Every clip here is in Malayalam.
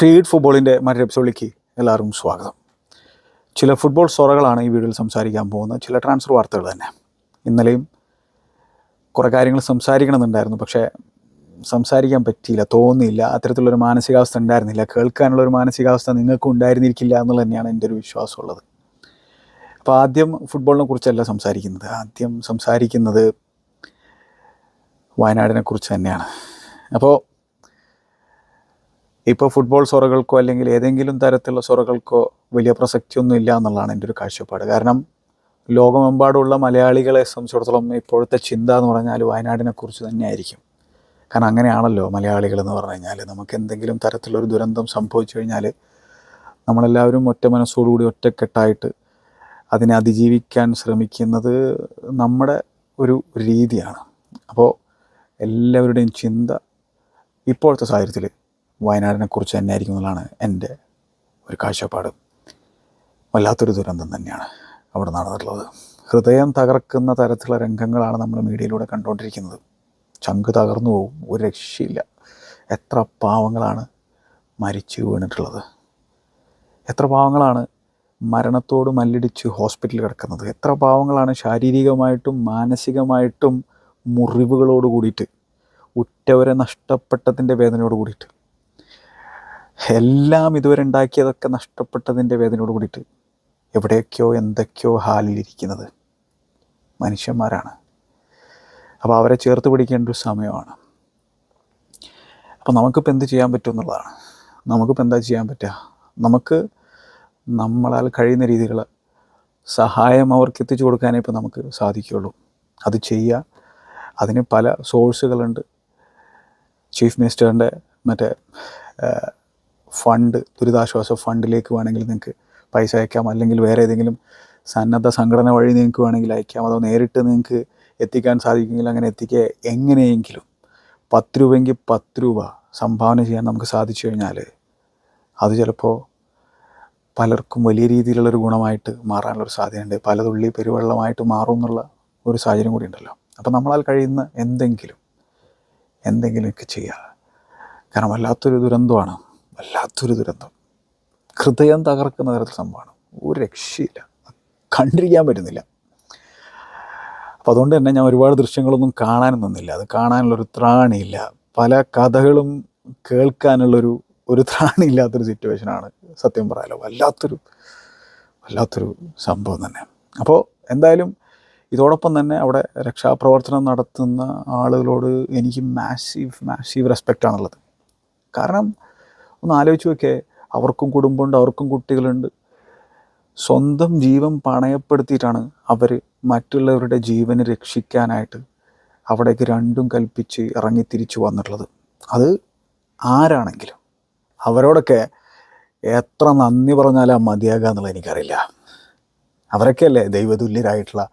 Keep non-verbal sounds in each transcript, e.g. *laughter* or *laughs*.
ഫീഡ് ഫുട്ബോളിന്റെ മറ്റൊരു എപ്പിസോഡിലേക്ക് എല്ലാവർക്കും സ്വാഗതം. ചില ഫുട്ബോൾ സൊറകളാണ് ഈ വീഡിയോയിൽ സംസാരിക്കാൻ പോകുന്നത്. ചില ട്രാൻസ്ഫർ വാർത്തകൾ തന്നെ. ഇന്നലെയും കുറേ കാര്യങ്ങൾ സംസാരിക്കണമെന്നുണ്ടായിരുന്നു. പക്ഷേ സംസാരിക്കാൻ പറ്റിയില്ല തോന്നിയില്ല. അത്തരത്തിലുള്ളൊരു മാനസികാവസ്ഥ ഉണ്ടായിരുന്നില്ല. കേൾക്കാനുള്ള ഒരു മാനസികാവസ്ഥ നിങ്ങൾക്കും ഉണ്ടായിരുന്നിരിക്കില്ല എന്നുള്ളത് തന്നെയാണ് എന്റെ ഒരു വിശ്വാസമുള്ളത്. അപ്പോൾ ആദ്യം ഫുട്ബോളിനെ കുറിച്ചല്ല സംസാരിക്കുന്നത്. ആദ്യം സംസാരിക്കുന്നത് വയനാടിനെ കുറിച്ച് തന്നെയാണ്. അപ്പോൾ ഇപ്പോൾ ഫുട്ബോൾ സൊറകൾക്കോ അല്ലെങ്കിൽ ഏതെങ്കിലും തരത്തിലുള്ള സൊറകൾക്കോ വലിയ പ്രസക്തിയൊന്നും ഇല്ല എന്നുള്ളതാണ് എന്റെ ഒരു കാഴ്ചപ്പാട്. കാരണം ലോകമെമ്പാടുള്ള മലയാളികളെ സംബന്ധിച്ചിടത്തോളം ഇപ്പോഴത്തെ ചിന്ത എന്ന് പറഞ്ഞാൽ വയനാടിനെ കുറിച്ച് തന്നെയായിരിക്കും. കാരണം അങ്ങനെയാണല്ലോ മലയാളികൾ എന്ന് പറഞ്ഞു കഴിഞ്ഞാൽ നമുക്ക് എന്തെങ്കിലും തരത്തിലുള്ളൊരു ദുരന്തം സംഭവിച്ചു കഴിഞ്ഞാൽ നമ്മളെല്ലാവരും ഒറ്റ മനസ്സോടുകൂടി ഒറ്റക്കെട്ടായിട്ട് അതിനെ അതിജീവിക്കാൻ ശ്രമിക്കുന്നത് നമ്മുടെ ഒരു രീതിയാണ്. അപ്പോൾ എല്ലാവരുടെയും ചിന്ത ഇപ്പോഴത്തെ സാഹചര്യത്തിൽ വയനാടിനെ കുറിച്ച് തന്നെയായിരിക്കും എന്നുള്ളതാണ് എന്റെ ഒരു കാഴ്ചപ്പാട്. വല്ലാത്തൊരു ദുരന്തം തന്നെയാണ് അവിടെ നടന്നിട്ടുള്ളത്. ഹൃദയം തകർക്കുന്ന തരത്തിലുള്ള രംഗങ്ങളാണ് നമ്മൾ മീഡിയയിലൂടെ കണ്ടുകൊണ്ടിരിക്കുന്നത്. ചങ്ക് തകർന്നു പോകും ഒരു രക്ഷയില്ല. എത്ര പാവങ്ങളാണ് മരിച്ചു വീണിട്ടുള്ളത്. എത്ര പാവങ്ങളാണ് മരണത്തോട് മല്ലിടിച്ച് ഹോസ്പിറ്റലിൽ കിടക്കുന്നത്. എത്ര പാവങ്ങളാണ് ശാരീരികമായിട്ടും മാനസികമായിട്ടും മുറിവുകളോട് കൂടിയിട്ട് ഉറ്റവരെ നഷ്ടപ്പെട്ടതിന്റെ വേദനയോട് കൂടിയിട്ട്. എല്ലാം ഇതുവരെ ഉണ്ടാക്കിയതൊക്കെ നഷ്ടപ്പെട്ടതിന്റെ വേദനയോട് കൂടിയിട്ട് എവിടെയൊക്കെയോ എന്തൊക്കെയോ ഹാലിലിരിക്കുന്നത് മനുഷ്യന്മാരാണ്. അപ്പോൾ അവരെ ചേർത്ത് പിടിക്കേണ്ട ഒരു സമയമാണ്. അപ്പോൾ നമുക്കിപ്പോൾ എന്ത് ചെയ്യാൻ പറ്റും എന്നുള്ളതാണ്. നമുക്കിപ്പോൾ എന്താ ചെയ്യാൻ പറ്റുക? നമുക്ക് നമ്മളാൽ കഴിയുന്ന രീതികൾ സഹായം അവർക്ക് എത്തിച്ചു കൊടുക്കാനേ ഇപ്പോൾ നമുക്ക് സാധിക്കുകയുള്ളൂ. അത് ചെയ്യുക. അതിന് പല സോഴ്സുകളുണ്ട്. ചീഫ് മിനിസ്റ്ററിന്റെ മറ്റേ ഫണ്ട് ദുരിതാശ്വാസ ഫണ്ടിലേക്ക് വേണമെങ്കിൽ നിങ്ങൾക്ക് പൈസ അയക്കാം. അല്ലെങ്കിൽ വേറെ ഏതെങ്കിലും സന്നദ്ധ സംഘടന വഴി നിങ്ങൾക്ക് വേണമെങ്കിൽ അയക്കാം. അതോ നേരിട്ട് നിങ്ങൾക്ക് എത്തിക്കാൻ സാധിക്കുമെങ്കിൽ അങ്ങനെ എത്തിക്കുക. എങ്ങനെയെങ്കിലും പത്ത് രൂപയെങ്കിൽ പത്ത് രൂപ സംഭാവന ചെയ്യാൻ നമുക്ക് സാധിച്ചു കഴിഞ്ഞാൽ അത് ചിലപ്പോൾ പലർക്കും വലിയ രീതിയിലുള്ളൊരു ഗുണമായിട്ട് മാറാനുള്ളൊരു സാധ്യതയുണ്ട്. പലതുള്ളി പെരുവെള്ളമായിട്ട് മാറും എന്നുള്ള ഒരു സാഹചര്യം കൂടി ഉണ്ടല്ലോ. അപ്പോൾ നമ്മളാൽ കഴിയുന്ന എന്തെങ്കിലും എന്തെങ്കിലുമൊക്കെ ചെയ്യുക. കാരണം വല്ലാത്തൊരു ദുരന്തമാണ്. വല്ലാത്തൊരു ദുരന്തം. ഹൃദയം തകർക്കുന്ന തരത്തിൽ സംഭവമാണ്. ഒരു രക്ഷയില്ല. കണ്ടിരിക്കാൻ പറ്റുന്നില്ല. അപ്പോൾ അതുകൊണ്ട് തന്നെ ഞാൻ ഒരുപാട് ദൃശ്യങ്ങളൊന്നും കാണാനും നിന്നില്ല. അത് കാണാനുള്ളൊരു ത്രാണിയില്ല. പല കഥകളും കേൾക്കാനുള്ളൊരു ഒരു ത്രാണിയില്ലാത്തൊരു സിറ്റുവേഷനാണ് സത്യം പറയാലോ. വല്ലാത്തൊരു വല്ലാത്തൊരു സംഭവം തന്നെ. അപ്പോൾ എന്തായാലും ഇതോടൊപ്പം തന്നെ അവിടെ രക്ഷാപ്രവർത്തനം നടത്തുന്ന ആളുകളോട് എനിക്ക് മാസീവ് മാസീവ് റെസ്പെക്റ്റാണുള്ളത് കാരണം ഒന്ന് ആലോചിച്ച് നോക്കേ അവർക്കും കുടുംബമുണ്ട് അവർക്കും കുട്ടികളുണ്ട്. സ്വന്തം ജീവൻ പണയപ്പെടുത്തിയിട്ടാണ് അവർ മറ്റുള്ളവരുടെ ജീവന് രക്ഷിക്കാനായിട്ട് അവിടേക്ക് രണ്ടും കൽപ്പിച്ച് ഇറങ്ങി തിരിച്ചു വന്നിട്ടുള്ളത്. അത് ആരാണെങ്കിലും അവരോടൊക്കെ എത്ര നന്ദി പറഞ്ഞാലാ മതിയാകുക എന്നുള്ളത് എനിക്കറിയില്ല. അവരൊക്കെയല്ലേ ദൈവതുല്യരായിട്ടുള്ള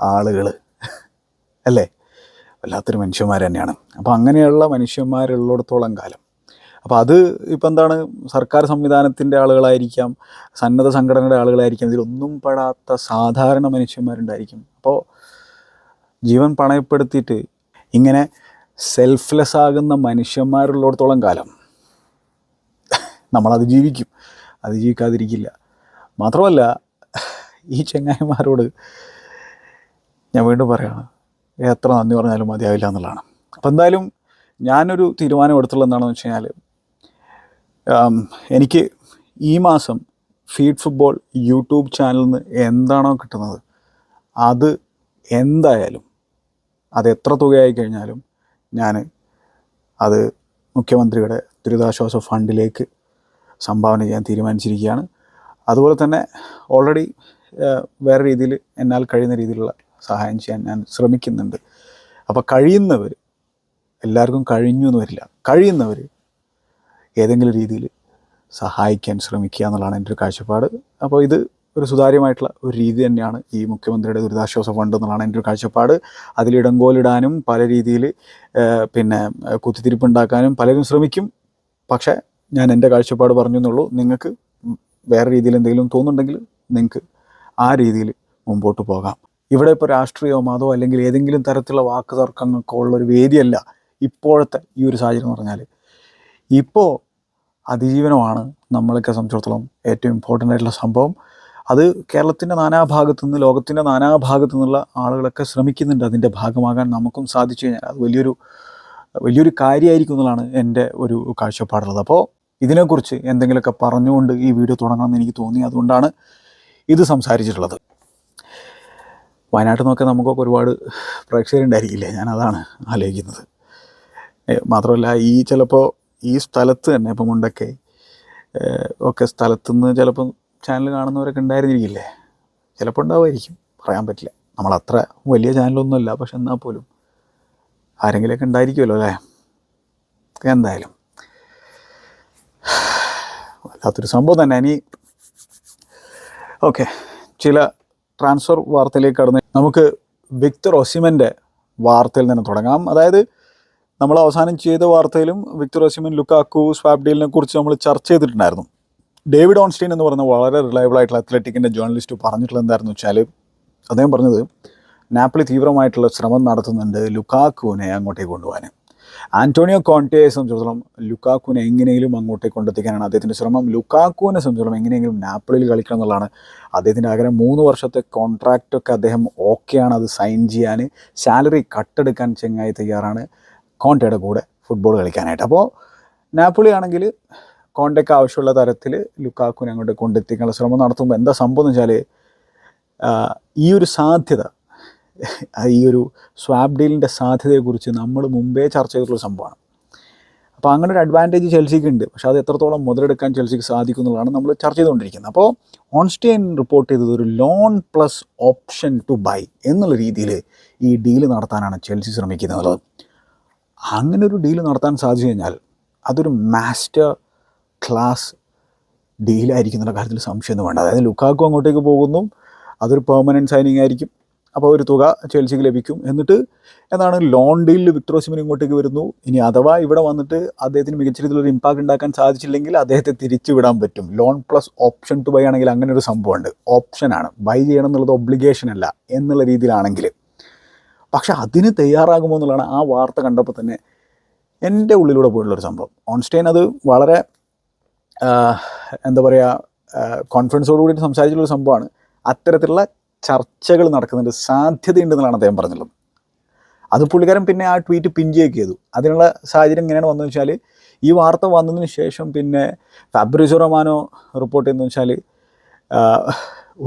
ആളുകൾ അല്ലേ? വല്ലാത്തൊരു മനുഷ്യന്മാർ തന്നെയാണ്. അപ്പോൾ അങ്ങനെയുള്ള മനുഷ്യന്മാരുള്ളിടത്തോളം കാലം അപ്പോൾ അത് ഇപ്പം എന്താണ് സർക്കാർ സംവിധാനത്തിന്റെ ആളുകളായിരിക്കാം സന്നദ്ധ സംഘടനയുടെ ആളുകളായിരിക്കാം ഇതിലൊന്നും പെടാത്ത സാധാരണ മനുഷ്യന്മാരുണ്ടായിരിക്കും. അപ്പോൾ ജീവൻ പണയപ്പെടുത്തിയിട്ട് ഇങ്ങനെ സെൽഫ്ലെസ് ആകുന്ന മനുഷ്യന്മാരുള്ളിടത്തോളം കാലം നമ്മളത് ജീവിക്കും. അത് ജീവിക്കാതിരിക്കില്ല. മാത്രമല്ല ഈ ചെങ്ങായിമാരോട് ഞാൻ വീണ്ടും പറയുകയാണ് എത്ര നന്ദി പറഞ്ഞാലും മതിയാവില്ല എന്നുള്ളതാണ്. അപ്പോൾ എന്തായാലും ഞാനൊരു തീരുമാനം എടുത്തുള്ളത് എന്താണെന്ന് വെച്ച് കഴിഞ്ഞാൽ എനിക്ക് ഈ മാസം ഫീഡ് ഫുട്ബോൾ യൂട്യൂബ് ചാനലിൽ നിന്ന് എന്താണോ കിട്ടുന്നത് അത് എന്തായാലും അത് എത്ര തുകയായി കഴിഞ്ഞാലും ഞാൻ അത് മുഖ്യമന്ത്രിയുടെ ദുരിതാശ്വാസ ഫണ്ടിലേക്ക് സംഭാവന ചെയ്യാൻ തീരുമാനിച്ചിരിക്കുകയാണ്. അതുപോലെ തന്നെ ഓൾറെഡി വേറെ രീതിയിൽ എന്നാൽ കഴിയുന്ന രീതിയിലുള്ള സഹായം ചെയ്യാൻ ഞാൻ ശ്രമിക്കുന്നുണ്ട്. അപ്പോൾ കഴിയുന്നവർ എല്ലാവർക്കും കഴിഞ്ഞു എന്ന് വരില്ല. കഴിയുന്നവർ ഏതെങ്കിലും രീതിയിൽ സഹായിക്കാൻ ശ്രമിക്കുക എന്നുള്ളതാണ് എന്റെ ഒരു കാഴ്ചപ്പാട്. അപ്പോൾ ഇത് ഒരു സുതാര്യമായിട്ടുള്ള ഒരു രീതി തന്നെയാണ് ഈ മുഖ്യമന്ത്രിയുടെ ദുരിതാശ്വാസ ഫണ്ട് എന്നുള്ളതാണ് എന്റെ ഒരു കാഴ്ചപ്പാട്. അതിൽ ഇടങ്കോലിടാനും പല രീതിയിൽ പിന്നെ കുത്തിത്തിരിപ്പുണ്ടാക്കാനും പലരും ശ്രമിക്കും. പക്ഷേ ഞാൻ എന്റെ കാഴ്ചപ്പാട് പറഞ്ഞു എന്നുള്ളൂ നിങ്ങൾക്ക് വേറെ രീതിയിൽ എന്തെങ്കിലും തോന്നുന്നുണ്ടെങ്കിൽ നിങ്ങൾക്ക് ആ രീതിയിൽ മുമ്പോട്ട് പോകാം. ഇവിടെ ഇപ്പോൾ രാഷ്ട്രീയമോ അല്ലെങ്കിൽ ഏതെങ്കിലും തരത്തിലുള്ള വാക്ക് തർക്കങ്ങൾക്കോ ഉള്ള ഒരു വേദിയല്ല ഇപ്പോഴത്തെ ഈ ഒരു സാഹചര്യം എന്ന് പറഞ്ഞാൽ. ഇപ്പോൾ അതിജീവനമാണ് നമ്മളൊക്കെ സംബന്ധിച്ചിടത്തോളം ഏറ്റവും ഇമ്പോർട്ടന്റ് ആയിട്ടുള്ള സംഭവം. അത് കേരളത്തിന്റെ നാനാഭാഗത്തു നിന്ന് ലോകത്തിന്റെ നാനാഭാഗത്തു നിന്നുള്ള ആളുകളൊക്കെ ശ്രമിക്കുന്നുണ്ട് അതിന്റെ ഭാഗമാകാൻ നമുക്കും സാധിച്ചു കഴിഞ്ഞാൽ. അത് വലിയൊരു വലിയൊരു കാര്യമായിരിക്കും എന്നുള്ളതാണ് എന്റെ ഒരു കാഴ്ചപ്പാടുള്ളത്. അപ്പോൾ ഇതിനെക്കുറിച്ച് എന്തെങ്കിലുമൊക്കെ പറഞ്ഞുകൊണ്ട് ഈ വീഡിയോ തുടങ്ങണമെന്ന് എനിക്ക് തോന്നി. അതുകൊണ്ടാണ് ഇത് സംസാരിച്ചിട്ടുള്ളത്. വയനാട്ടിൽ നിന്നൊക്കെ നമുക്കൊക്കെ ഒരുപാട് പ്രേക്ഷകരുണ്ടായിരിക്കില്ലേ? ഞാൻ അതാണ് ആലോചിക്കുന്നത്. മാത്രമല്ല ഈ ചിലപ്പോൾ ഈ സ്ഥലത്ത് തന്നെ ഇപ്പം മുണ്ടൊക്കെ ഒക്കെ സ്ഥലത്തുനിന്ന് ചിലപ്പം ചാനൽ കാണുന്നവരൊക്കെ ഉണ്ടായിരുന്നിരിക്കില്ലേ? ചിലപ്പോൾ ഉണ്ടാവുമായിരിക്കും പറയാൻ പറ്റില്ല. നമ്മളത്ര വലിയ ചാനലൊന്നുമല്ല പക്ഷെ എന്നാൽ പോലും ആരെങ്കിലുമൊക്കെ ഉണ്ടായിരിക്കുമല്ലോ അല്ലേ? എന്തായാലും. വല്ലാത്തൊരു സംഭവം തന്നെ. ഇനി ഓക്കെ ചില ട്രാൻസ്ഫർ വാർത്തയിലേക്ക് കടന്ന് നമുക്ക് വിക്ടർ ഒസിമന്റെ വാർത്തയിൽ നിന്ന് തുടങ്ങാം. അതായത് നമ്മൾ അവസാനം ചെയ്ത വാർത്തയിലും വിക്ടർ ഒസിമൻ ലുക്കാക്കു സ്വാപ് ഡീലിനെ കുറിച്ച് നമ്മൾ ചർച്ച ചെയ്തിട്ടുണ്ടായിരുന്നു. ഡേവിഡ് ഓൺസ്റ്റീൻ എന്ന് പറയുന്ന വളരെ റിലയബിൾ ആയിട്ടുള്ള അത്ലറ്റിക്കിന്റെ ജേർണലിസ്റ്റ് പറഞ്ഞിട്ടുള്ള എന്തായിരുന്നു വെച്ചാൽ അദ്ദേഹം പറഞ്ഞത് നാപ്പിളി തീവ്രമായിട്ടുള്ള ശ്രമം നടത്തുന്നുണ്ട് ലുക്കാക്കുവിനെ അങ്ങോട്ടേക്ക് കൊണ്ടുപോകാൻ ആന്റോണിയോ കോണ്ടയെ സംബന്ധിച്ചിടത്തോളം ലുക്കാക്കുവിനെ എങ്ങനെയെങ്കിലും അങ്ങോട്ടേക്ക് കൊണ്ടെത്തിക്കാനാണ് അദ്ദേഹത്തിന്റെ ശ്രമം. ലുക്കാക്കുവിനെ സംബന്ധിച്ചിടത്തോളം എങ്ങനെയെങ്കിലും നാപ്പിളിൽ കളിക്കണം എന്നുള്ളതാണ് അദ്ദേഹത്തിന്റെ ആഗ്രഹം. മൂന്ന് വർഷത്തെ കോൺട്രാക്റ്റൊക്കെ അദ്ദേഹം ഓക്കെയാണ് അത് സൈൻ ചെയ്യാൻ സാലറി കട്ടെടുക്കാൻ ചെങ്ങായി തയ്യാറാണ്. കോൺറ്റയുടെ കൂടെ ഫുട്ബോൾ കളിക്കാനായിട്ട്. അപ്പോൾ നാപ്പിളി ആണെങ്കിൽ കോണ്ടയ്ക്ക് ആവശ്യമുള്ള തരത്തിൽ ലുക്കാക്കുനെ അങ്ങോട്ട് കൊണ്ടെത്തിക്കാനുള്ള ശ്രമം നടത്തുമ്പോൾ എന്താ സംഭവം എന്ന് വെച്ചാൽ ഈ ഒരു സാധ്യത ഈ ഒരു സ്വാബ് ഡീലിന്റെ സാധ്യതയെക്കുറിച്ച് നമ്മൾ മുമ്പേ ചർച്ച ചെയ്തിട്ടുള്ള സംഭവമാണ്. അപ്പോൾ അങ്ങനെ ഒരു അഡ്വാന്റേജ് ചെൽസിക്ക് ഉണ്ട്. പക്ഷെ അത് എത്രത്തോളം മുതലെടുക്കാൻ ചെൽസിക്ക് സാധിക്കും എന്നുള്ളതാണ് നമ്മൾ ചർച്ച ചെയ്തുകൊണ്ടിരിക്കുന്നത്. അപ്പോൾ ഓൺസ്റ്റൈൻ റിപ്പോർട്ട് ചെയ്തത് ഒരു loan plus option to buy എന്നുള്ള രീതിയിൽ ഈ ഡീൽ നടത്താനാണ് ചെൽസി ശ്രമിക്കുന്നത്. അങ്ങനെ ഒരു ഡീൽ നടത്താൻ സാധിച്ചു കഴിഞ്ഞാൽ അതൊരു മാസ്റ്റർ ക്ലാസ് ഡീലായിരിക്കും എന്നുള്ള കാര്യത്തിൽ സംശയമൊന്നും വേണ്ട. അതായത് ലുക്കാക്കു അങ്ങോട്ടേക്ക് പോകുന്നു അതൊരു പെർമനന്റ് സൈനിങ് ആയിരിക്കും. അപ്പോൾ ഒരു തുക ചെൽസിക്ക് ലഭിക്കും. എന്നിട്ട് എന്താണ് ലോൺ ഡീലിൽ വിക്ടർ ഇങ്ങോട്ടേക്ക് വരുന്നു. ഇനി അഥവാ ഇവിടെ വന്നിട്ട് അദ്ദേഹത്തിന് മികച്ച രീതിയിലൊരു ഇമ്പാക്ട് ഉണ്ടാക്കാൻ സാധിച്ചില്ലെങ്കിൽ അദ്ദേഹത്തെ തിരിച്ചു വിടാൻ പറ്റും. Loan plus option to buy ആണെങ്കിൽ അങ്ങനെ ഒരു സംഭവമുണ്ട് ഓപ്ഷനാണ് ബൈ ചെയ്യണം എന്നുള്ളത് ഒബ്ലിഗേഷൻ അല്ല. എന്നുള്ള രീതിയിലാണെങ്കിൽ പക്ഷെ അതിന് തയ്യാറാകുമോ എന്നുള്ളതാണ് ആ വാർത്ത കണ്ടപ്പോൾ തന്നെ എന്റെ ഉള്ളിലൂടെ പോയിട്ടുള്ളൊരു സംഭവം. ഓൺസ്റ്റൈൻ അത് വളരെ എന്താ പറയുക കോൺഫിഡൻസോട് കൂടി സംസാരിച്ചിട്ടുള്ള സംഭവമാണ്. അത്തരത്തിലുള്ള ചർച്ചകൾ നടക്കുന്നതിന്റെ സാധ്യതയുണ്ടെന്നുള്ളതാണ് അദ്ദേഹം പറഞ്ഞുള്ളത് അത് പുള്ളിക്കാരൻ പിന്നെ ആ ട്വീറ്റ് ചെയ്യുകയൊക്കെ ചെയ്തു. അതിനുള്ള സാഹചര്യം എങ്ങനെയാണ് വന്നതെന്ന് വെച്ചാൽ ഈ വാർത്ത വന്നതിന് ശേഷം പിന്നെ ഫാബ്രിസോ റൊമാനോ റിപ്പോർട്ട് ചെയ്യുന്നതെന്ന് വെച്ചാൽ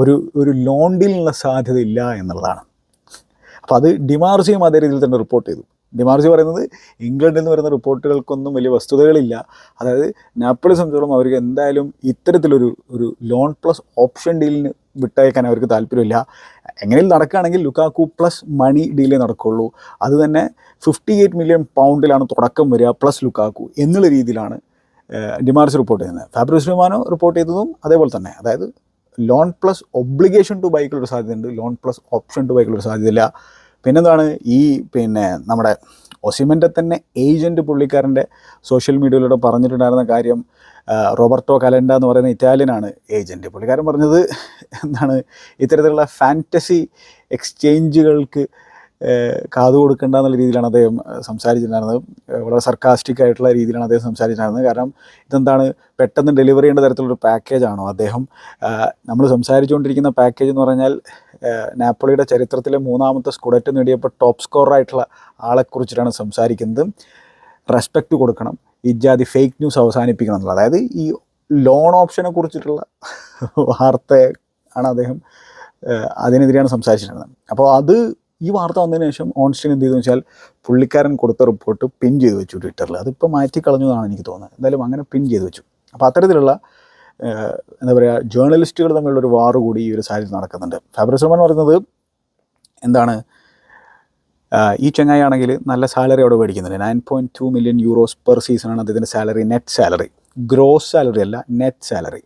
ഒരു ഒരു ലോൺ ഡീലിനുള്ള സാധ്യത ഇല്ല എന്നുള്ളതാണ്. അപ്പോൾ അത് ഡിമാർസിയും അതേ രീതിയിൽ തന്നെ റിപ്പോർട്ട് ചെയ്തു. ഡിമാർസി പറയുന്നത് ഇംഗ്ലണ്ടിൽ നിന്ന് വരുന്ന റിപ്പോർട്ടുകൾക്കൊന്നും വലിയ വസ്തുതകളില്ല. അതായത് നാപ്പിളെ സംബന്ധിച്ചോളം അവർക്ക് എന്തായാലും ഇത്തരത്തിലൊരു ഒരു ലോൺ പ്ലസ് ഓപ്ഷൻ ഡീലിന് വിട്ടയക്കാൻ അവർക്ക് താല്പര്യമില്ല. എങ്ങനെയും നടക്കുകയാണെങ്കിൽ ലുക്കാക്കു പ്ലസ് മണി ഡീലേ നടക്കുള്ളൂ. അത് തന്നെ ഫിഫ്റ്റി എയ്റ്റ് മില്യൺ പൗണ്ടിലാണ് തുടക്കം വരിക പ്ലസ് ലുക്കാക്കു എന്നുള്ള രീതിയിലാണ് ഡിമാർസി റിപ്പോർട്ട് ചെയ്യുന്നത്. ഫാബ്രിസ് വിമാനോ റിപ്പോർട്ട് ചെയ്തതും അതേപോലെ തന്നെ. അതായത് ലോൺ പ്ലസ് ഒബ്ലിഗേഷൻ ടു ബൈക്കുള്ളൊരു സാധ്യതയുണ്ട്. ലോൺ പ്ലസ് ഓപ്ഷൻ ടു ബൈക്കുള്ളൊരു സാധ്യതയില്ല. പിന്നെന്താണ്? ഈ പിന്നെ നമ്മുടെ ഒസിമന്റെ തന്നെ ഏജന്റ് പുള്ളിക്കാരന്റെ സോഷ്യൽ മീഡിയയിലൂടെ പറഞ്ഞിട്ടുണ്ടായിരുന്ന കാര്യം റോബർട്ടോ കലണ്ട എന്ന് പറയുന്ന ഇറ്റാലിയനാണ് ഏജന്റ് പുള്ളിക്കാരൻ പറഞ്ഞത്. എന്താണ്? ഇത്തരത്തിലുള്ള ഫാന്റസി എക്സ്ചേഞ്ചുകൾക്ക് കാതു കൊടുക്കേണ്ട എന്നുള്ള രീതിയിലാണ് അദ്ദേഹം സംസാരിച്ചിട്ടുണ്ടായിരുന്നത് വളരെ സർക്കാസ്റ്റിക് ആയിട്ടുള്ള രീതിയിലാണ് അദ്ദേഹം സംസാരിച്ചിട്ടുണ്ടായിരുന്നത് കാരണം ഇതെന്താണ്? പെട്ടെന്ന് ഡെലിവറി ചെയ്യേണ്ട തരത്തിലുള്ളൊരു പാക്കേജാണോ അദ്ദേഹം? നമ്മൾ സംസാരിച്ചുകൊണ്ടിരിക്കുന്ന പാക്കേജ് എന്ന് പറഞ്ഞാൽ നാപ്പോളിയുടെ ചരിത്രത്തിലെ മൂന്നാമത്തെ സ്കുഡറ്റ് നേടിയപ്പോൾ ടോപ്പ് സ്കോറായിട്ടുള്ള ആളെക്കുറിച്ചിട്ടാണ് സംസാരിക്കുന്നത്. റെസ്പെക്റ്റ് കൊടുക്കണം. ഇജാതി ഫേക്ക് ന്യൂസ് അവസാനിപ്പിക്കണം എന്നുള്ളത്. അതായത് ഈ ലോൺ ഓപ്ഷനെ കുറിച്ചിട്ടുള്ള വാർത്ത ആണ് അദ്ദേഹം അതിനെതിരെയാണ് സംസാരിച്ചിട്ടുള്ളത് അപ്പോൾ അത് ഈ വാർത്ത വന്നതിന് ശേഷം ഓൺസ്റ്റിൻ എന്ത് ചെയ്തു വെച്ചാൽ പുള്ളിക്കാരൻ കൊടുത്ത റിപ്പോർട്ട് പിൻ ചെയ്ത് വെച്ചു ട്വിറ്ററിൽ. അതിപ്പോൾ മാറ്റി കളഞ്ഞതാണ് എനിക്ക് തോന്നുന്നത്. എന്തായാലും അങ്ങനെ പിൻ ചെയ്ത് വെച്ചു. അപ്പോൾ അത്തരത്തിലുള്ള എന്താ പറയുക ജേർണലിസ്റ്റുകൾ തമ്മിലുള്ള ഒരു വാറ് കൂടി ഈ ഒരു സാഹചര്യത്തിൽ നടക്കുന്നുണ്ട്. ഫാബ്രിസ് റഹ്മാൻ പറയുന്നത് എന്താണ്? ഈ ചങ്ങായി ആണെങ്കിൽ നല്ല സാലറി അവിടെ മേടിക്കുന്നുണ്ട്. Nine point two million euros per സീസണാണ് അദ്ദേഹത്തിന്റെ salary net salary gross salary അല്ല നെറ്റ് സാലറി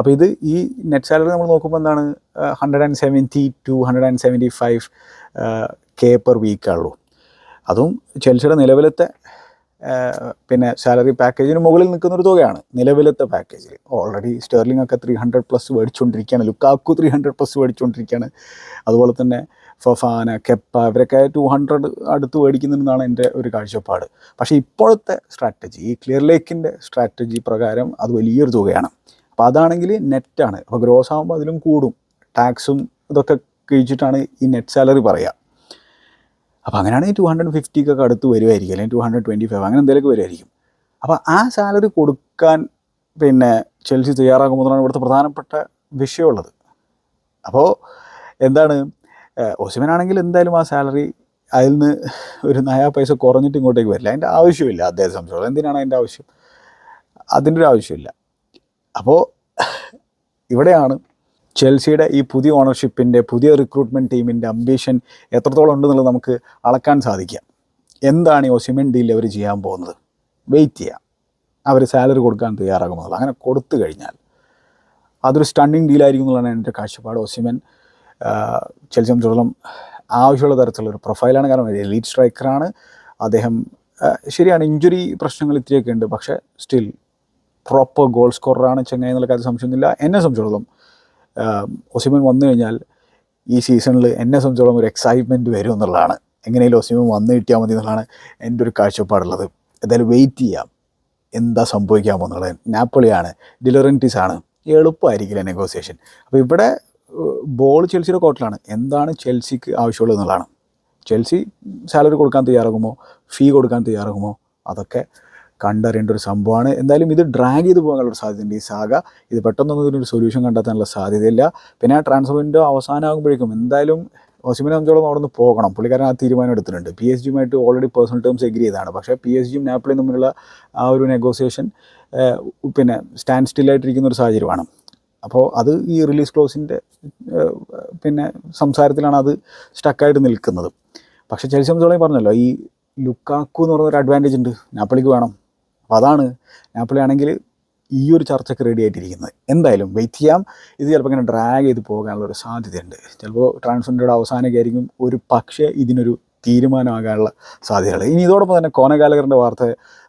അപ്പോൾ ഇത് ഈ നെറ്റ് സാലറി നമ്മൾ നോക്കുമ്പോൾ എന്താണ് hundred and seventy two hundred and seventy five K per വീക്കാണുള്ളൂ അതും ചെൽസിയുടെ നിലവിലത്തെ പിന്നെ സാലറി പാക്കേജിന് മുകളിൽ നിൽക്കുന്ന ഒരു തുകയാണ്. നിലവിലത്തെ പാക്കേജിൽ ഓൾറെഡി സ്റ്റേർലിംഗ് ഒക്കെ ത്രീ ഹൺഡ്രഡ് പ്ലസ് മേടിച്ചുകൊണ്ടിരിക്കുകയാണ് ലുക്കാക്കു ത്രീ ഹൺഡ്രഡ് പ്ലസ് മേടിച്ചുകൊണ്ടിരിക്കുകയാണ് അതുപോലെ തന്നെ ഫഫാന കെപ്പ ഇവരൊക്കെ ടു ഹൺഡ്രഡ് അടുത്ത് മേടിക്കുന്നുണ്ടെന്നാണ് എന്റെ ഒരു കാഴ്ചപ്പാട്. പക്ഷേ ഇപ്പോഴത്തെ സ്ട്രാറ്റജി ഈ ക്ലിയർ ലേക്കിന്റെ സ്ട്രാറ്റജി പ്രകാരം അത് വലിയൊരു തുകയാണ്. അപ്പോൾ അതാണെങ്കിൽ നെറ്റാണ് അപ്പോൾ ഗ്രോസ് ആകുമ്പോൾ അതിലും കൂടും. ടാക്സും ഇതൊക്കെ കഴിച്ചിട്ടാണ് ഈ നെറ്റ് സാലറി പറയുക അപ്പോൾ അങ്ങനെയാണെങ്കിൽ ടു ഹൺഡ്രഡ് ഫിഫ്റ്റിക്കൊക്കെ അടുത്ത് വരുമായിരിക്കും അല്ലെങ്കിൽ ടു ഹൺഡ്രഡ് ട്വന്റി ഫൈവ് അങ്ങനെ എന്തെങ്കിലുമൊക്കെ വരുമായിരിക്കും അപ്പോൾ ആ സാലറി കൊടുക്കാൻ പിന്നെ ചെൽസി തയ്യാറാകുമ്പോഴാണ് ഇവിടുത്തെ പ്രധാനപ്പെട്ട വിഷയമുള്ളത്. അപ്പോൾ എന്താണ്? ഒസിമനാണെങ്കിൽ എന്തായാലും ആ സാലറി അതിൽ നിന്ന് ഒരു നയാ പൈസ കുറഞ്ഞിട്ട് ഇങ്ങോട്ടേക്ക് വരില്ല. അതിന്റെ ആവശ്യമില്ല അദ്ദേഹത്തെ സംശയം എന്തിനാണ് അതിന്റെ ആവശ്യം? അതിന്റെ ഒരു ആവശ്യമില്ല. അപ്പോൾ ഇവിടെയാണ് ചെൽസിയുടെ ഈ പുതിയ ഓണർഷിപ്പിന്റെ പുതിയ റിക്രൂട്ട്മെന്റ് ടീമിന്റെ അംബീഷൻ എത്രത്തോളം ഉണ്ടെന്നുള്ളത് നമുക്ക് അളക്കാൻ സാധിക്കാം എന്താണ് ഈ ഒസിമൻ ഡീൽ അവർ ചെയ്യാൻ പോകുന്നത്? വെയിറ്റ് ചെയ്യാം അവർ സാലറി കൊടുക്കാൻ തയ്യാറാകുമെന്നുള്ളത്. അങ്ങനെ കൊടുത്തു കഴിഞ്ഞാൽ അതൊരു സ്റ്റണ്ണിങ് ഡീലായിരിക്കും എന്നുള്ളതാണ് എന്റെ കാഴ്ചപ്പാട്. ഒസിമൻ ചെൽസി സംബന്ധിച്ചിടത്തോളം ആവശ്യമുള്ള തരത്തിലുള്ള ഒരു പ്രൊഫൈലാണ് കാരണം എലീറ്റ് സ്ട്രൈക്കറാണ് അദ്ദേഹം ശരിയാണ് ഇഞ്ചുറി പ്രശ്നങ്ങൾ ഇത്തിരിയൊക്കെ ഉണ്ട്. പക്ഷേ സ്റ്റിൽ പ്രോപ്പർ ഗോൾ സ്കോററാണ് ചെങ്ങായി എന്നുള്ള കാര്യം സംശയമൊന്നുമില്ല. എന്നെ സംബന്ധിച്ചിടത്തോളം ഒസിമൻ വന്നു കഴിഞ്ഞാൽ ഈ സീസണിൽ എന്നെ സംബന്ധിച്ചോളം ഒരു എക്സൈറ്റ്മെന്റ് വരും എന്നുള്ളതാണ്. എങ്ങനെയും ഒസിമൻ വന്നു കിട്ടിയാൽ മതി എന്നുള്ളതാണ് എന്റെ ഒരു കാഴ്ചപ്പാടുള്ളത്. എന്തായാലും വെയിറ്റ് ചെയ്യാം. എന്താ സംഭവിക്കാൻ പോകുന്നുള്ളത് നാപ്പിളിയാണ് ആണ്. എളുപ്പമായിരിക്കില്ല നെഗോസിയേഷൻ അപ്പോൾ ഇവിടെ ബോൾ ചെൽസിയുടെ കോട്ടിലാണ്. എന്താണ് ചെൽസിക്ക് ആവശ്യമുള്ളത് എന്നുള്ളതാണ്. ചെൽസി സാലറി കൊടുക്കാൻ തയ്യാറാകുമോ? ഫീ കൊടുക്കാൻ തയ്യാറാകുമോ? അതൊക്കെ കണ്ടറിയേണ്ട ഒരു സംഭവമാണ്. എന്തായാലും ഇത് ഡ്രാഗ് ചെയ്ത് പോകാനുള്ള സാധ്യതയുണ്ട്. ഈ സാഗ ഇത് പെട്ടെന്നൊന്നും ഇതിനൊരു സൊല്യൂഷൻ കണ്ടെത്താനുള്ള സാധ്യതയില്ല. പിന്നെ ആ ട്രാൻസ്ഫർ വിൻഡോ അവസാനമാകുമ്പോഴേക്കും എന്തായാലും ഓസിമിനെ സംബന്ധിച്ചോളം അവിടെ നിന്ന് പോകണം. പുള്ളിക്കാരൻ ആ തീരുമാനം എടുത്തിട്ടുണ്ട്. പി എസ് ജിയുമായിട്ട് ഓൾറെഡി പേഴ്സണൽ ടേംസ് എഗ്രി ചെയ്താണ് പക്ഷേ പി എസ് ജിയും നാപ്പിളിയും തമ്മിലുള്ള ആ ഒരു നെഗോസിയേഷൻ പിന്നെ സ്റ്റാൻഡ് സ്റ്റില്ലായിട്ടിരിക്കുന്ന ഒരു സാഹചര്യമാണ്. അപ്പോൾ അത് ഈ റിലീസ് ക്ലോസിന്റെ പിന്നെ സംസാരത്തിലാണ് അത് സ്റ്റക്കായിട്ട് നിൽക്കുന്നത്. പക്ഷേ ചെൽസി സംബന്ധിച്ചോളം പറഞ്ഞല്ലോ ഈ ലുക്കാക്കു എന്ന് പറയുന്ന ഒരു അഡ്വാന്റേജ് ഉണ്ട്. നാപ്പിളിക്ക് വേണം. അപ്പോൾ അതാണ് നാപ്പിളി ആണെങ്കിൽ ഈ ഒരു ചർച്ചയ്ക്ക് റെഡി ആയിട്ടിരിക്കുന്നത്. എന്തായാലും വെയിറ്റ് ചെയ്യാം. ഇത് ചിലപ്പോൾ ഇങ്ങനെ ഡ്രാഗ് ചെയ്ത് പോകാനുള്ള ഒരു സാധ്യതയുണ്ട്. ചിലപ്പോൾ ട്രാൻസ്ഫറിന്റെ അവസാനമൊക്കെ ആയിരിക്കും ഒരു പക്ഷേ ഇതിനൊരു തീരുമാനമാകാനുള്ള സാധ്യതകൾ ഇനി ഇതോടൊപ്പം തന്നെ കോനഗാലകറിന്റെ വാർത്ത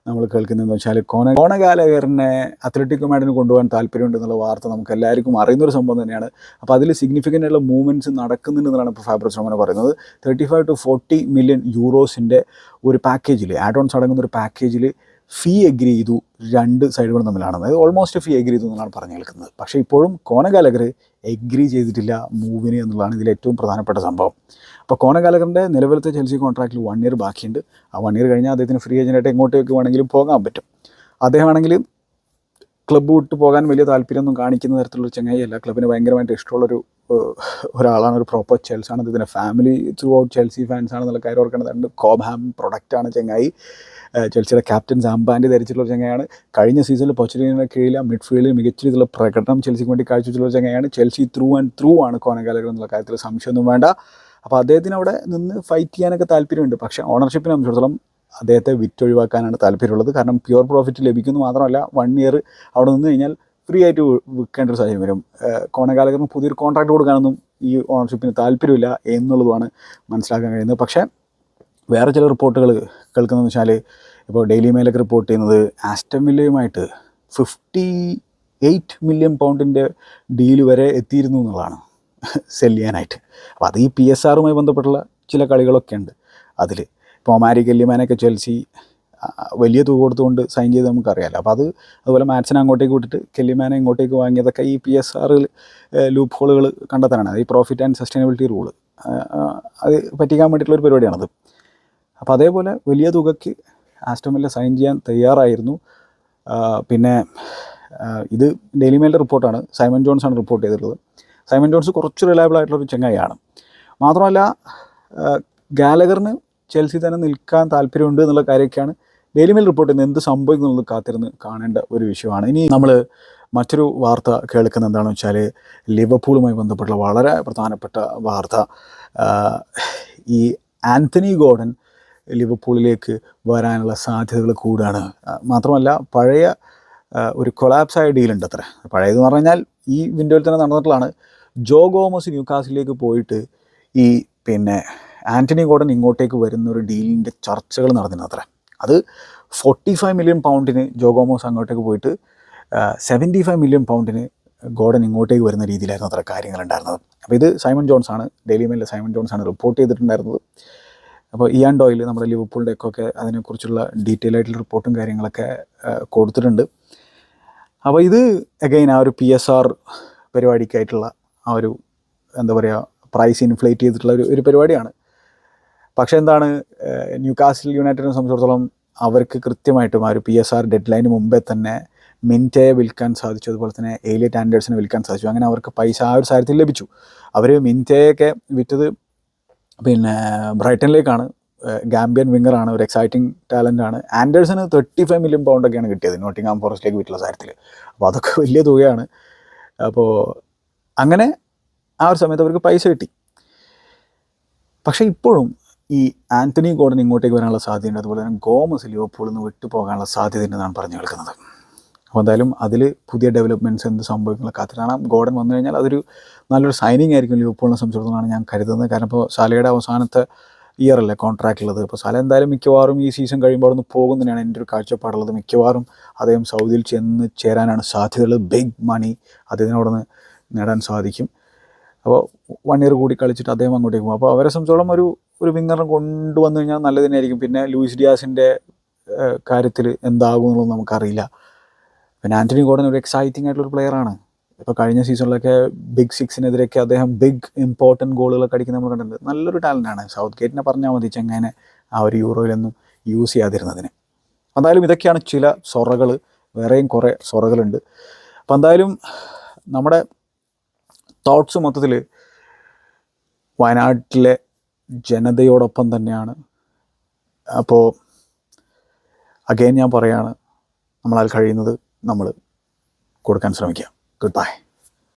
നമ്മൾ കേൾക്കുന്നതെന്ന് വെച്ചാൽ കോന കോണഗാലകറിനെ അത്ലറ്റിക് മാഡിന് കൊണ്ടുപോകാൻ താല്പര്യമുണ്ട് എന്നുള്ള വാർത്ത നമുക്ക് എല്ലാവർക്കും അറിയുന്നൊരു സംഭവം തന്നെയാണ്. അപ്പോൾ അതിൽ സിഗ്നിഫിക്കന്റ് ആയിട്ടുള്ള മൂവ്മെന്റ്സ് നടക്കുന്നുണ്ടെന്നാണ് ഇപ്പോൾ ഫാബ്രിക്സ് റോമന പറയുന്നത്. Thirty five to forty million യൂറോസിന്റെ ഒരു പാക്കേജിൽ ആഡ് ഓൺസ് അടങ്ങുന്ന ഒരു പാക്കേജിൽ ഫീ എഗ്രി ചെയ്തു രണ്ട് സൈഡുകളും തമ്മിലാണ്. അതായത് ഓൾമോസ്റ്റ് ഫീ എഗ്രി ചെയ്തു എന്നാണ് പറഞ്ഞു കേൾക്കുന്നത്. പക്ഷേ ഇപ്പോഴും കോനഗാലകർ എഗ്രി ചെയ്തിട്ടില്ല മൂവിന് എന്നുള്ളതാണ് ഇതിൽ ഏറ്റവും പ്രധാനപ്പെട്ട സംഭവം. അപ്പോൾ കോനഗാലകറിന്റെ നിലവിലത്തെ ചെൽസി കോൺട്രാക്റ്റിൽ വൺ ഇയർ ബാക്കിയുണ്ട്. ആ വൺ ഇയർ കഴിഞ്ഞാൽ അദ്ദേഹത്തിന് ഫ്രീ ഏജന്റായിട്ട് എങ്ങോട്ടേക്ക് വേണമെങ്കിലും പോകാൻ പറ്റും. അദ്ദേഹമാണെങ്കിൽ ക്ലബ്ബ് വിട്ട് പോകാൻ വലിയ താല്പര്യമൊന്നും കാണിക്കുന്ന തരത്തിലുള്ള ചങ്ങായിയല്ല ക്ലബിന് ഭയങ്കരമായിട്ട് ഇഷ്ടമുള്ളൊരു ഒരു ഒരാളാണ്. ഒരു പ്രോപ്പർ ചെൽസ് ആണ്. ഇതിന്റെ family throughout Chelsea fans ആണെന്നുള്ള കാര്യം ഓർക്കേണ്ടതുണ്ട് കോബാം പ്രൊഡക്റ്റാണ് ചങ്ങായി. ചെൽസിയുടെ ക്യാപ്റ്റൻ സാമ്പാന്റെ ധരിച്ചിട്ടുള്ള ചങ്ങയാണ് കഴിഞ്ഞ സീസണിൽ പൊച്ചിനെ കീഴിൽ മിഡ്ഫീൽഡിൽ മികച്ച രീതിയിലുള്ള പ്രകടനം ചെൽസിക്ക് വേണ്ടി കാഴ്ചവെച്ചിട്ടുള്ള ചങ്ങയാണ് ചെൽസി ത്രൂ ആൻഡ് ത്രൂ ആണ് കോനകാലകൾ എന്നുള്ള കാര്യത്തിൽ സംശയമൊന്നും വേണ്ട. അപ്പോൾ അദ്ദേഹത്തിന് അവിടെ നിന്ന് ഫൈറ്റ് ചെയ്യാനൊക്കെ താല്പര്യമുണ്ട്. പക്ഷേ ഓണർഷിപ്പിനെ സംബന്ധിച്ചിടത്തോളം അദ്ദേഹത്തെ വിറ്റൊഴിവാക്കാനാണ് താല്പര്യമുള്ളത്. കാരണം പ്യുവർ പ്രോഫിറ്റ് ലഭിക്കുന്നു മാത്രമല്ല വൺ ഇയർ അവിടെ നിന്ന് കഴിഞ്ഞാൽ ഫ്രീ ആയിട്ട് വിൽക്കേണ്ട ഒരു സാഹചര്യം വരും. ഏഹ് പുതിയൊരു കോൺട്രാക്ട് കൊടുക്കാനൊന്നും ഈ ഓണർഷിപ്പിന് താല്പര്യമില്ല എന്നുള്ളതുമാണ് മനസ്സിലാക്കാൻ കഴിയുന്നത്. പക്ഷേ വേറെ ചില റിപ്പോർട്ടുകൾ കേൾക്കുന്നതെന്ന് വെച്ചാൽ ഇപ്പോൾ ഡെയിലി മെയിലൊക്കെ റിപ്പോർട്ട് ചെയ്യുന്നത് ആസ്റ്റം വില്ലയുമായിട്ട് ഫിഫ്റ്റി എയ്റ്റ് മില്യൺ പൗണ്ടിന്റെ ഡീൽ വരെ എത്തിയിരുന്നു എന്നുള്ളതാണ് *laughs* സെല്ല് ചെയ്യാനായിട്ട്. അപ്പോൾ അത് ഈ പി എസ് ആറുമായി ബന്ധപ്പെട്ടുള്ള ചില കളികളൊക്കെ ഉണ്ട് അതിൽ ഇപ്പോൾ ഒമാരി കെല്ലിമാനൊക്കെ ചെൽസി വലിയ തുക കൊടുത്തുകൊണ്ട് സൈൻ ചെയ്ത് നമുക്കറിയാമല്ലോ അപ്പോൾ അത് അതുപോലെ മാത്സിനെ അങ്ങോട്ടേക്ക് വിട്ടിട്ട് കെല്ലിമാനെ ഇങ്ങോട്ടേക്ക് വാങ്ങിയതൊക്കെ ഈ പി എസ് ആറിൽ ലൂപ്പ് ഹോളുകൾ കണ്ടെത്താനാണ്. ഈ പ്രോഫിറ്റ് ആൻഡ് സസ്റ്റൈനബിലിറ്റി റൂൾ അത് പറ്റിക്കാൻ വേണ്ടിയിട്ടുള്ള ഒരു പരിപാടിയാണത്. അപ്പോൾ അതേപോലെ വലിയ തുകയ്ക്ക് ആസ്റ്റമില്ല സൈൻ ചെയ്യാൻ തയ്യാറായിരുന്നു. പിന്നെ ഇത് ഡെയിലി മെയിലിന്റെ റിപ്പോർട്ടാണ് സൈമൺ ജോൺസ് ആണ് റിപ്പോർട്ട് ചെയ്തിട്ടുള്ളത്. സൈമൺ ജോൺസ് കുറച്ച് റിലയബിൾ ആയിട്ടുള്ളൊരു ചങ്ങായിയാണ്. മാത്രമല്ല ഗാലഗറിന് ചെൽസി തന്നെ നിൽക്കാൻ താല്പര്യമുണ്ട് എന്നുള്ള കാര്യമൊക്കെയാണ് ഡെയിലി മെയിൽ റിപ്പോർട്ട് ചെയ്യുന്നത്. എന്ത് സംഭവിക്കും എന്നുള്ളത് കാത്തിരുന്ന് കാണേണ്ട ഒരു വിഷയമാണ്. ഇനി നമ്മൾ മറ്റൊരു വാർത്ത കേൾക്കുന്ന എന്താണെന്ന് വെച്ചാൽ ലിവർപൂളുമായി ബന്ധപ്പെട്ടുള്ള വളരെ പ്രധാനപ്പെട്ട വാർത്ത. ഈ ആന്റണി ഗോർഡൻ ലിവർപൂളിലേക്ക് വരാനുള്ള സാധ്യതകൾ കൂടാണ്. മാത്രമല്ല പഴയ ഒരു കൊളാപ്സായ ഡീലുണ്ട് അത്ര. പഴയതെന്ന് പറഞ്ഞു കഴിഞ്ഞാൽ ഈ വിൻഡോയിൽ തന്നെ നടന്നിട്ടുള്ളതാണ്. ജോ ഗോമസ് ന്യൂകാസിലേക്ക് പോയിട്ട് ഈ പിന്നെ ആന്റണി ഗോഡൻ ഇങ്ങോട്ടേക്ക് വരുന്ന ഒരു ഡീലിന്റെ ചർച്ചകൾ നടന്നിരുന്നു അത്ര. അത് ഫോർട്ടി ഫൈവ് മില്യൺ പൗണ്ടിന് ജോഗോമോസ് അങ്ങോട്ടേക്ക് പോയിട്ട് സെവന്റി ഫൈവ് മില്യൺ പൗണ്ടിന് ഗോഡൻ ഇങ്ങോട്ടേക്ക് വരുന്ന രീതിയിലായിരുന്നു അത്ര കാര്യങ്ങളുണ്ടായിരുന്നത്. അപ്പോൾ ഇത് സൈമൺ ജോൺസ് ആണ് ഡെയിലി മെയിലെ സൈമൺ ജോൺസ് ആണ് റിപ്പോർട്ട് ചെയ്തിട്ടുണ്ടായിരുന്നത്. അപ്പോൾ ഇയാൻ ഡോയിൽ നമ്മുടെ ലിവർപൂളിന്റെ ഒക്കെ അതിനെക്കുറിച്ചുള്ള ഡീറ്റെയിൽ ആയിട്ടുള്ള റിപ്പോർട്ടും കാര്യങ്ങളൊക്കെ കൊടുത്തിട്ടുണ്ട്. അപ്പോൾ ഇത് അഗൈൻ ആ ഒരു പി എസ് ആർ പരിപാടിക്കായിട്ടുള്ള ആ ഒരു എന്താ പറയുക പ്രൈസ് ഇൻഫ്ലേറ്റ് ചെയ്തിട്ടുള്ള ഒരു ഒരു പരിപാടിയാണ്. പക്ഷേ എന്താണ് ന്യൂ കാസിൽ യുണൈറ്റഡിനെ സംബന്ധിച്ചിടത്തോളം അവർക്ക് കൃത്യമായിട്ടും ആ ഒരു പി എസ് ആർ ഡെഡ് ലൈന് മുമ്പേ തന്നെ മിന്റയെ വിൽക്കാൻ സാധിച്ചു. അതുപോലെ തന്നെ ഏലിയറ്റ് ആൻഡേഴ്സിനെ വിൽക്കാൻ സാധിച്ചു. അങ്ങനെ അവർക്ക് പൈസ ആ ഒരു സാഹചര്യത്തിൽ ലഭിച്ചു. അവർ മിന്റയൊക്കെ വിറ്റത് പിന്നെ ബ്രൈറ്റനിലേക്കാണ് ഗാംബിയൻ വിങ്ങറാണ്. ഒരു എക്സൈറ്റിംഗ് ടാലന്റ് ആണ്. ആൻഡേഴ്സിന് തേർട്ടി ഫൈവ് മില്യൺ പൗണ്ടൊക്കെയാണ് കിട്ടിയത് നോട്ടിംഗാം ഫോറസ്റ്റിലേക്ക് വിറ്റുള്ള സാരത്തിൽ അപ്പോൾ അതൊക്കെ വലിയ തുകയാണ്. അപ്പോൾ അങ്ങനെ ആ ഒരു സമയത്ത് അവർക്ക് പൈസ കിട്ടി. പക്ഷേ ഇപ്പോഴും ഈ ആന്റണി ഗോർഡൻ ഇങ്ങോട്ടേക്ക് വരാനുള്ള സാധ്യതയുണ്ട്. അതുപോലെ തന്നെ ഗോമസ് ലിവർപൂളിൽ നിന്ന് സാധ്യത പോകാനുള്ള സാധ്യതയുണ്ടെന്നാണ് പറഞ്ഞു കേൾക്കുന്നത്. അപ്പോൾ എന്തായാലും അതിൽ പുതിയ ഡെവലപ്മെന്റ്സ് എന്ത് സംഭവിക്കുന്ന കാത്തിലാണ് ഗോർഡൻ വന്നു കഴിഞ്ഞാൽ അതൊരു നല്ലൊരു സൈനിങ് ആയിരിക്കും ലിവർപൂളിനെ സംബന്ധിച്ചിടത്തോളം ഞാൻ കരുതുന്നത്. കാരണം ഇപ്പോൾ സാലയുടെ അവസാനത്തെ ഇയർ അല്ലേ കോൺട്രാക്റ്റ് ഉള്ളത്. അപ്പോൾ സാല എന്തായാലും മിക്കവാറും ഈ സീസൺ കഴിയുമ്പോൾ അവിടെ നിന്ന് പോകും തന്നെയാണ് എന്റെ ഒരു കാഴ്ചപ്പാടുള്ളത്. മിക്കവാറും അദ്ദേഹം സൗദിയിൽ ചെന്ന് ചേരാനാണ് സാധ്യതയുള്ളത്. ബിഗ് മണി അദ്ദേഹത്തിനോടൊന്ന് നേടാൻ സാധിക്കും. അപ്പോൾ വൺ ഇയർ കൂടി കളിച്ചിട്ട് അദ്ദേഹം അങ്ങോട്ടേക്ക് പോകും. അപ്പോൾ അവരെ സംബന്ധിച്ചോളം ഒരു ഒരു വിങ്ങറിനെ കൊണ്ടുവന്നു കഴിഞ്ഞാൽ നല്ലത് തന്നെയായിരിക്കും പിന്നെ ലൂയിസ് ഡിയാസിന്റെ കാര്യത്തിൽ എന്താകും എന്നുള്ളത് നമുക്കറിയില്ല. പിന്നെ ആന്റണി ഗോർഡൻ ഒരു എക്സൈറ്റിംഗ് ആയിട്ടുള്ള ഒരു ആണ്. ഇപ്പോൾ കഴിഞ്ഞ സീസണിലൊക്കെ ബിഗ് സിക്സിനെതിരെയൊക്കെ അദ്ദേഹം ബിഗ് ഇമ്പോർട്ടന്റ് ഗോളുകളൊക്കെ അടിക്കുന്ന നമ്മൾ കണ്ടിട്ടുണ്ട്. നല്ലൊരു ടാലന്റാണ് സൗത്ത് ഗേറ്റിനെ പറഞ്ഞാൽ മതി ചെങ്ങനെ ആ ഒരു യൂറോയിലൊന്നും യൂസ് ചെയ്യാതിരുന്നതിന്. എന്തായാലും ഇതൊക്കെയാണ് ചില സൊറകൾ വേറെയും കുറേ സൊറകളുണ്ട്. അപ്പോൾ എന്തായാലും നമ്മുടെ തോട്ട്സ് മൊത്തത്തിൽ വയനാട്ടിലെ ജനതയോടൊപ്പം തന്നെയാണ്. അപ്പോൾ അഗൈൻ ഞാൻ പറയാണ് നമ്മളാൽ കഴിയുന്നത് നമ്മൾ കൊടുക്കാൻ ശ്രമിക്കുക ഗുഡ് ബൈ